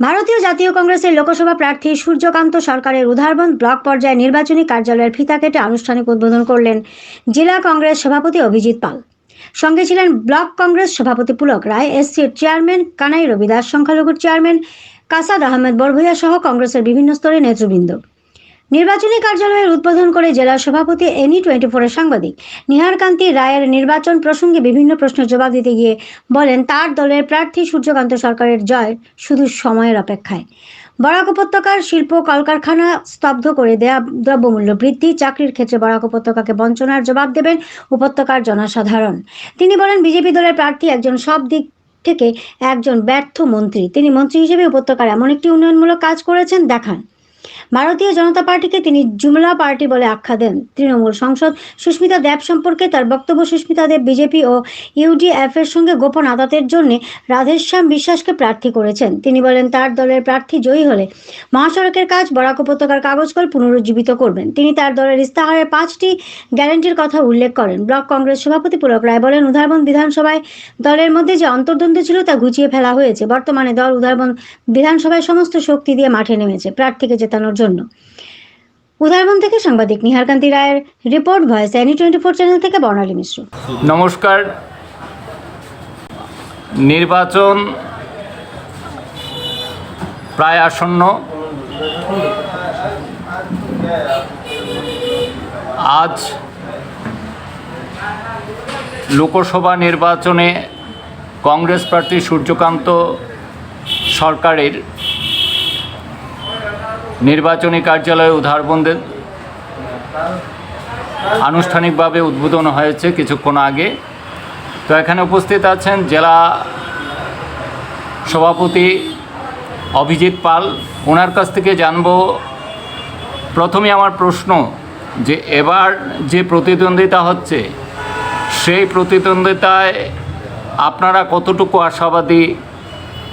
ভারতীয় জাতীয় কংগ্রেসের লোকসভা প্রার্থী সূর্যকান্ত সরকারের উদাহরণ ব্লক পর্যায়ে নির্বাচনী কার্যালয়ের ফিতা কেটে আনুষ্ঠানিক উদ্বোধন করলেন জেলা কংগ্রেস সভাপতি অভিজিৎ পাল। সঙ্গে ছিলেন ব্লক কংগ্রেস সভাপতি পুলক রায়, এসসির চেয়ারম্যান কানাই রবিদাস, সংখ্যালঘুর চেয়ারম্যান কাসাদ আহমেদ বরভূয়া সহ কংগ্রেসের বিভিন্ন স্তরের নেতৃবৃন্দ। নির্বাচনী কার্যালয়ের উদ্বোধন করে জেলা সভাপতি এনি টোয়েন্টি ফোরের সাংবাদিক। নিহারকান্তি রায়ের নির্বাচন প্রসঙ্গে বিভিন্ন প্রশ্নের জবাব দিতে গিয়ে বলেন, তার দলের প্রার্থী সূর্যকান্ত সরকারের জয় শুধু সময়ের অপেক্ষায়। বরাক উপত্যকার শিল্প কলকারখানা স্তব্ধ করে দেয়া দ্রব্যমূল্য বৃদ্ধি, চাকরির ক্ষেত্রে বরাক উপত্যকাকে বঞ্চনার জবাব দেবেন উপত্যকার জনসাধারণ। তিনি বলেন, বিজেপি দলের প্রার্থী একজন সব দিক থেকে একজন ব্যর্থ মন্ত্রী। তিনি মন্ত্রী হিসেবে উপত্যকার এমন একটি উন্নয়নমূলক কাজ করেছেন, দেখান। ভারতীয় জনতা পার্টিকে তিনি জুমলা পার্টি বলে আখ্যা দেন। তৃণমূল সংসদ সুস্মিতা দেব সম্পর্কে তার বক্তব্য সুস্মিতা দেব বিজেপি ও ইউডিএফ এর সঙ্গে গোপন আদাতের জন্য রাধেশ্যাম বিশ্বাসকে প্রার্থী করেছেন। তিনি বলেন, তার দলের প্রার্থী জয়ী হলে মহাসড়কের কাজ, বরাক উপত্যকার কাগজকল পুনরুজ্জীবিত করবেন। তিনি তার দলের ইস্তাহারের পাঁচটি গ্যারান্টির কথা উল্লেখ করেন। ব্লক কংগ্রেস সভাপতি পুলক রায় বলেন উদারবন বিধানসভায় দলের মধ্যে যে অন্তর্দ্বন্দ্ব ছিল তা ঘুচিয়ে ফেলা হয়েছে। বর্তমানে দল উদারবন বিধানসভায় সমস্ত শক্তি দিয়ে মাঠে নেমেছে। প্রার্থীকে জেতানোর জন্য। উদারবন থেকে সাংবাদিক নিহারকান্তি রায়ের report voice any twenty four channel থেকে বর্ণালী মিশ্র। নমস্কার। নির্বাচন প্রায় আসন্ন। আজ লোকসভা নির্বাচনে কংগ্রেস প্রার্থী সূর্যকান্ত সরকারের নির্বাচনী কার্যালয়ে উদ্ধারবন্দের আনুষ্ঠানিকভাবে উদ্বোধন হয়েছে কিছুক্ষণ আগে। তো এখানে উপস্থিত আছেন জেলা সভাপতি অভিজিৎ পাল। ওনার কাছ থেকে জানব, প্রথমে আমার প্রশ্ন যে এবার যে প্রতিদ্বন্দ্বিতা হচ্ছে, সেই প্রতিদ্বন্দ্বিতায় আপনারা কতটুকু আশাবাদী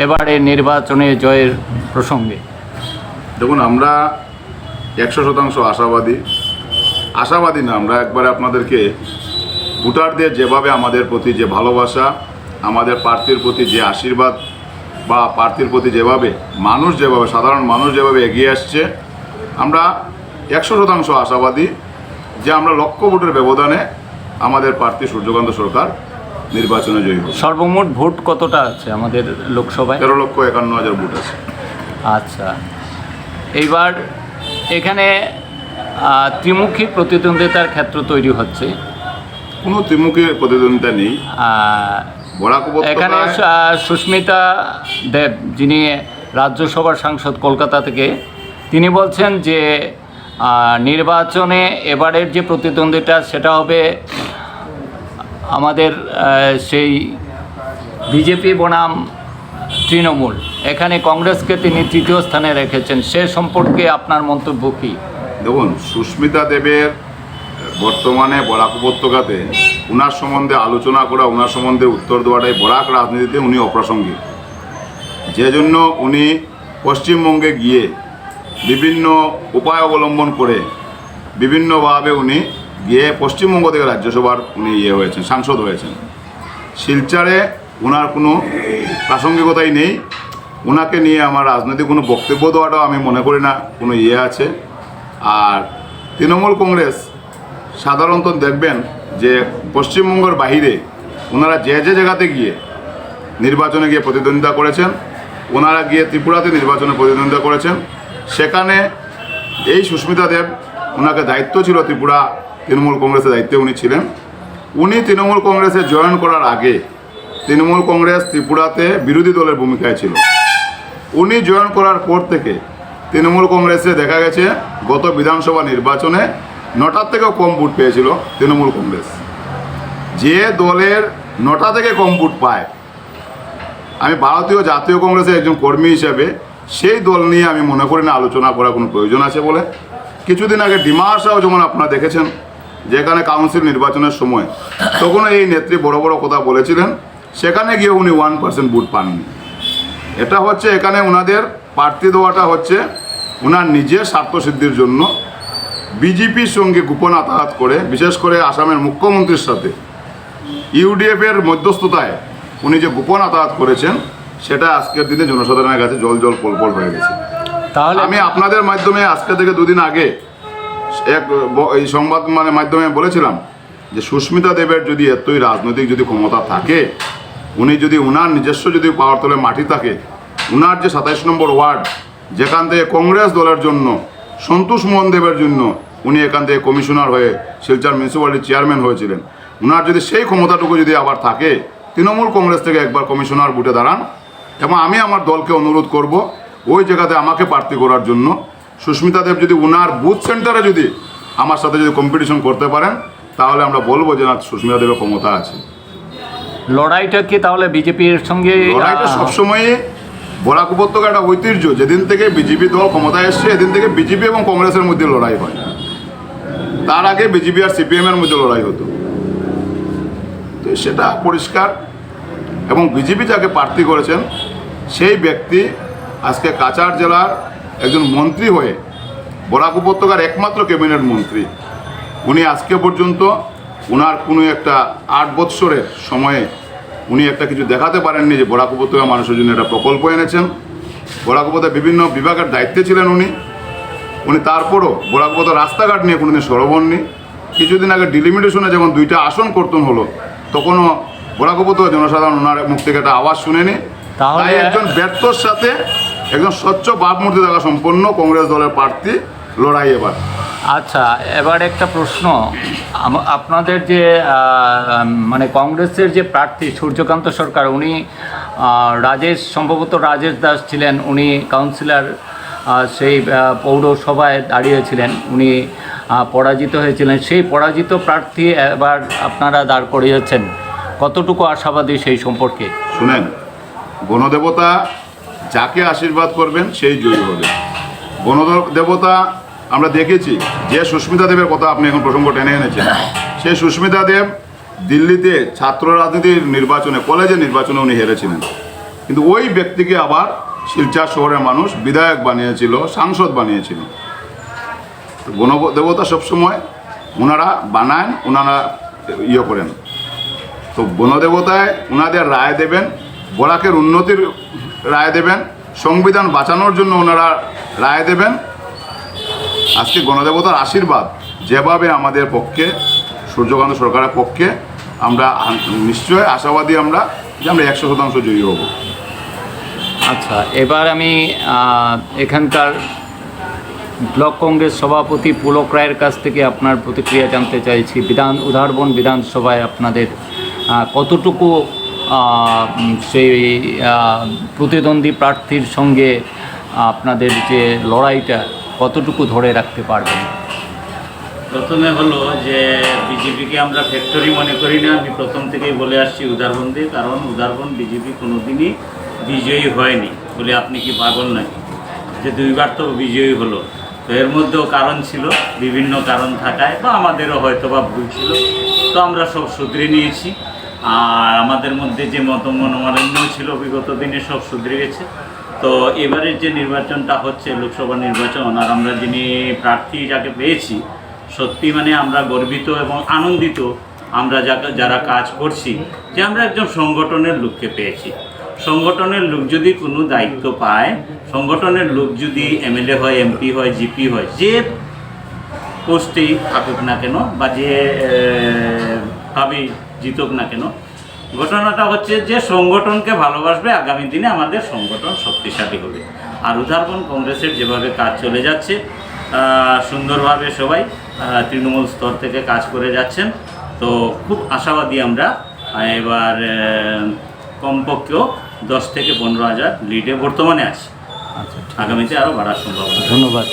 এবারে নির্বাচনে জয়ের প্রসঙ্গে? দেখুন আমরা একশো শতাংশ আশাবাদী। আশাবাদী না আমরা একবারে আপনাদেরকে ভোটারদের যেভাবে আমাদের প্রতি যে ভালোবাসা আমাদের প্রার্থীর প্রতি যে আশীর্বাদ বা প্রার্থীর প্রতি যেভাবে মানুষ যেভাবে সাধারণ মানুষ যেভাবে এগিয়ে আসছে আমরা একশো শতাংশ আশাবাদী যে আমরা লক্ষ ভোটের ব্যবধানে আমাদের প্রার্থী সূর্যকান্ত সরকার নির্বাচনে জয়ী হবে। সর্বমোট ভোট কতটা আছে আমাদের লোকসভায়? তেরো লক্ষ একান্ন হাজার ভোট আছে। আচ্ছা। এইবার এখানে ত্রিমুখী প্রতিদ্বন্দ্বিতার ক্ষেত্র তৈরি হচ্ছে। কোনো ত্রিমুখী প্রতিদ্বন্দ্বিতা নেই। এখানে সুস্মিতা দেব যিনি রাজ্যসভার সাংসদ কলকাতা থেকে তিনি বলছেন যে নির্বাচনে এবারের যে প্রতিদ্বন্দ্বিতা সেটা হবে আমাদের সেই বিজেপি বনাম তৃণমূল। এখানে কংগ্রেসকে তিনি তৃতীয় স্থানে রেখেছেন। সে সম্পর্কে আপনার মন্তব্য কী? দেখুন, সুস্মিতা দেবের বর্তমানে বরাক উপত্যকাতে উনার সম্বন্ধে আলোচনা করা, উনার সম্বন্ধে উত্তর দেওয়াটাই বরাক রাজনীতিতে উনি অপ্রাসঙ্গিক। যে জন্য উনি পশ্চিমবঙ্গে গিয়ে বিভিন্ন উপায় অবলম্বন করে বিভিন্নভাবে উনি গিয়ে পশ্চিমবঙ্গ থেকে রাজ্যসভার উনি ইয়ে হয়েছেন, সাংসদ হয়েছেন। শিলচারে ওনার কোনো প্রাসঙ্গিকতাই নেই। ওনাকে নিয়ে আমার রাজনৈতিক কোনো বক্তব্য দেওয়াটাও আমি মনে করি না, কোনো ইয়ে আছে। আর তৃণমূল কংগ্রেস সাধারণত দেখবেন যে পশ্চিমবঙ্গের বাহিরে ওনারা যে যে জায়গাতে গিয়ে নির্বাচনে গিয়ে প্রতিদ্বন্দ্বিতা করেছেন, ওনারা গিয়ে ত্রিপুরাতে নির্বাচনে প্রতিদ্বন্দ্বিতা করেছেন, সেখানে এই সুস্মিতা দেব ওনাকে দায়িত্ব ছিল ত্রিপুরা তৃণমূল কংগ্রেসের দায়িত্বে উনি ছিলেন। উনি তৃণমূল কংগ্রেসে জয়েন করার আগে তৃণমূল কংগ্রেস ত্রিপুরাতে বিরোধী দলের ভূমিকায় ছিল। উনি জয়েন করার পর থেকে তৃণমূল কংগ্রেসে দেখা গেছে গত বিধানসভা নির্বাচনে নটার থেকেও কম ভোট পেয়েছিল তৃণমূল কংগ্রেস। যে দলের নটা থেকে কম ভোট পায়, আমি ভারতীয় জাতীয় কংগ্রেসের একজন কর্মী হিসেবে সেই দল নিয়ে আমি মনে করি না আলোচনা করার কোনো প্রয়োজন আছে বলে। কিছুদিন আগে ডিমার্সাও যেমন আপনারা দেখেছেন, যেখানে কাউন্সিল নির্বাচনের সময় তখনও এই নেত্রী বড় বড় কথা বলেছিলেন, সেখানে গিয়ে উনি ওয়ান পার্সেন্ট ভোট পাননি। এটা হচ্ছে এখানে ওনাদের প্রার্থী দেওয়াটা হচ্ছে ওনার নিজের স্বার্থসিদ্ধির জন্য। বিজেপির সঙ্গে গোপন আতাহাত করে বিশেষ করে আসামের মুখ্যমন্ত্রীর সাথে ইউডিএফ এর মধ্যস্থতায় উনি যে গোপন আতাহাত করেছেন সেটা আজকের দিনে জনসাধারণের কাছে জল জল পল পল হয়ে গেছে। তাহলে আমি আপনাদের মাধ্যমে আজকে থেকে দুদিন আগে এক এই সংবাদ মানে মাধ্যমে বলেছিলাম যে সুস্মিতা দেবের যদি এতই রাজনৈতিক যদি ক্ষমতা থাকে উনি যদি উনার নিজস্ব যদি পাওয়ার তলে মাটি থাকে, উনার যে সাতাইশ নম্বর ওয়ার্ড, যেখান থেকে কংগ্রেস দলের জন্য, সন্তোষ মোহন দেবের জন্য উনি এখান থেকে কমিশনার হয়ে শিলচর মিউনিসিপ্যালিটির চেয়ারম্যান হয়েছিলেন। উনার যদি সেই ক্ষমতাটুকু যদি আবার থাকে, তৃণমূল কংগ্রেস থেকে একবার কমিশনার বুটে দাঁড়ান এবং আমি আমার দলকে অনুরোধ করব, ওই জায়গাতে আমাকে প্রার্থী করার জন্য। সুস্মিতা দেব যদি উনার বুথ সেন্টারে যদি আমার সাথে যদি কম্পিটিশন করতে পারেন, তাহলে আমরা বলব যে না, সুস্মিতা দেবের ক্ষমতা আছে। লড়াইটা কি তাহলে বিজেপির সঙ্গে লড়াইটা আহ, সবসময়ই বরাক উপত্যকা একটা ঐতিহ্য। যেদিন থেকে বিজেপি দল ক্ষমতায় এসছে এদিন থেকে বিজেপি এবং কংগ্রেসের মধ্যে লড়াই হয়। তার আগে বিজেপি আর সিপিএম এর মধ্যে লড়াই হতো। তো সেটা পরিষ্কার। এবং বিজেপি যাকে প্রার্থী করেছেন সেই ব্যক্তি আজকে কাছাড় জেলার একজন মন্ত্রী হয়ে বরাক উপত্যকার একমাত্র ক্যাবিনেট মন্ত্রী। উনি আজকে পর্যন্ত ওনার কোনো একটা আট বৎসরের সময়ে উনি একটা কিছু দেখাতে পারেননি যে বরাক উপত্যকা মানুষের জন্য একটা প্রকল্প এনেছেন। বরাক উপত্যকা বিভিন্ন বিভাগের দায়িত্বে ছিলেন উনি। উনি তারপরও বরাক উপত্যকা রাস্তাঘাট নিয়ে কোনোদিন সরবননি কিছুদিন আগে ডিলিমিটেশনে যখন দুইটা আসন কর্তন হলো তখনও বরাক উপত্যকা জনসাধারণ ওনার মুখ থেকে একটা আওয়াজ শুনেনি। তাহলে- তাই একজন ব্যর্থর সাথে একজন স্বচ্ছ ভাবমূর্তি থাকা সম্পন্ন কংগ্রেস দলের প্রার্থী লড়াই এবার। আচ্ছা এবার একটা প্রশ্ন। আপনাদের যে মানে কংগ্রেসের যে প্রার্থী সূর্যকান্ত সরকার, উনি রাজেশ, সম্ভবত রাজেশ দাস ছিলেন, উনি কাউন্সিলর সেই পৌরসভায় দাঁড়িয়েছিলেন, উনি পরাজিত হয়েছিলেন। সেই পরাজিত প্রার্থী এবার আপনারা দাঁড় করিয়েছেন। কতটুকু আশাবাদী সেই সম্পর্কে? শুনেন গণদেবতা যাকে আশীর্বাদ করবেন, সেই জয়ী হবে। গণদেবতা আমরা দেখেছি যে সুস্মিতা দেবের কথা আপনি এখন প্রসঙ্গ টেনে এনেছেন। সেই সুস্মিতা দেব দিল্লিতে ছাত্র রাজনীতির নির্বাচনে, কলেজের নির্বাচনে উনি হেরেছিলেন। কিন্তু ওই ব্যক্তিকে আবার শিলচর শহরের মানুষ বিধায়ক বানিয়েছিল, সাংসদ বানিয়েছিল। গণদেবতা সবসময় ওনারা বানান ওনারা ইয়ে করেন। তো বনদেবতায় ওনাদের রায় দেবেন বরাকের উন্নতির রায় দেবেন, সংবিধান বাঁচানোর জন্য ওনারা রায় দেবেন আজকে গণদেবতার আশীর্বাদ যেভাবে আমাদের পক্ষে, সূর্যকান্ত সরকারের পক্ষে, আমরা নিশ্চয় আশাবাদী আমরা যে আমরা একশো শতাংশ জয়ী হব। আচ্ছা এবার আমি এখানকার ব্লক কংগ্রেস সভাপতি পুলক রায়ের কাছ থেকে আপনার প্রতিক্রিয়া জানতে চাইছি। বিধান উদাহরণ বিধানসভায় আপনাদের কতটুকু সেই প্রতিদ্বন্দ্বী প্রার্থীর সঙ্গে আপনাদের যে লড়াইটা কতটুকু ধরে রাখতে পারবেন? প্রথমে হলো যে বিজেপিকে আমরা ফ্যাক্টরি মনে করি না, আমি প্রথম থেকেই বলে আসছি উদারবন্দে, কারণ উদারবন বিজেপি কোনোদিনই বিজয়ী হয়নি, বলে আপনি কি পাগল নাকি? যে দুইবার তো বিজয়ী হলো। তো এর মধ্যেও কারণ ছিল, বিভিন্ন কারণ থাকায়, বা আমাদেরও হয়তো বা ভুল ছিল। তো আমরা সব শুধরে নিয়েছি। আর আমাদের মধ্যে যে মত মনোমালিন্য ছিল, বিগত দিনে সব শুধরে গেছে। তো এবারের যে নির্বাচনটা হচ্ছে, লোকসভা নির্বাচন, আর আমরা যিনি প্রার্থী যাকে পেয়েছি, সত্যি মানে আমরা গর্বিত এবং আনন্দিত আমরা যাকে যারা কাজ করছি, যে আমরা একজন সংগঠনের লোককে পেয়েছি। সংগঠনের লোক যদি কোনো দায়িত্ব পায়, সংগঠনের লোক যদি এমএলএ হয়, এমপি হয়, জিপি হয়, যে পোস্টেই থাকুক না কেন বা যে ভাবেই জিতুক না কেন ঘটনাটা হচ্ছে যে সংগঠনকে ভালোবাসবে আগামী দিনে আমাদের সংগঠন শক্তিশালী হবে। আর উদাহরণ কংগ্রেসের যেভাবে কাজ চলে যাচ্ছে সুন্দরভাবে সবাই তৃণমূল স্তর থেকে কাজ করে যাচ্ছেন তো খুব আশাবাদী আমরা এবার কমপক্ষেও দশ থেকে পনেরো হাজার লিডে বর্তমানে আছে। আচ্ছা ঠিক আগামীতে আরও বাড়ার সম্ভাবনা। ধন্যবাদ।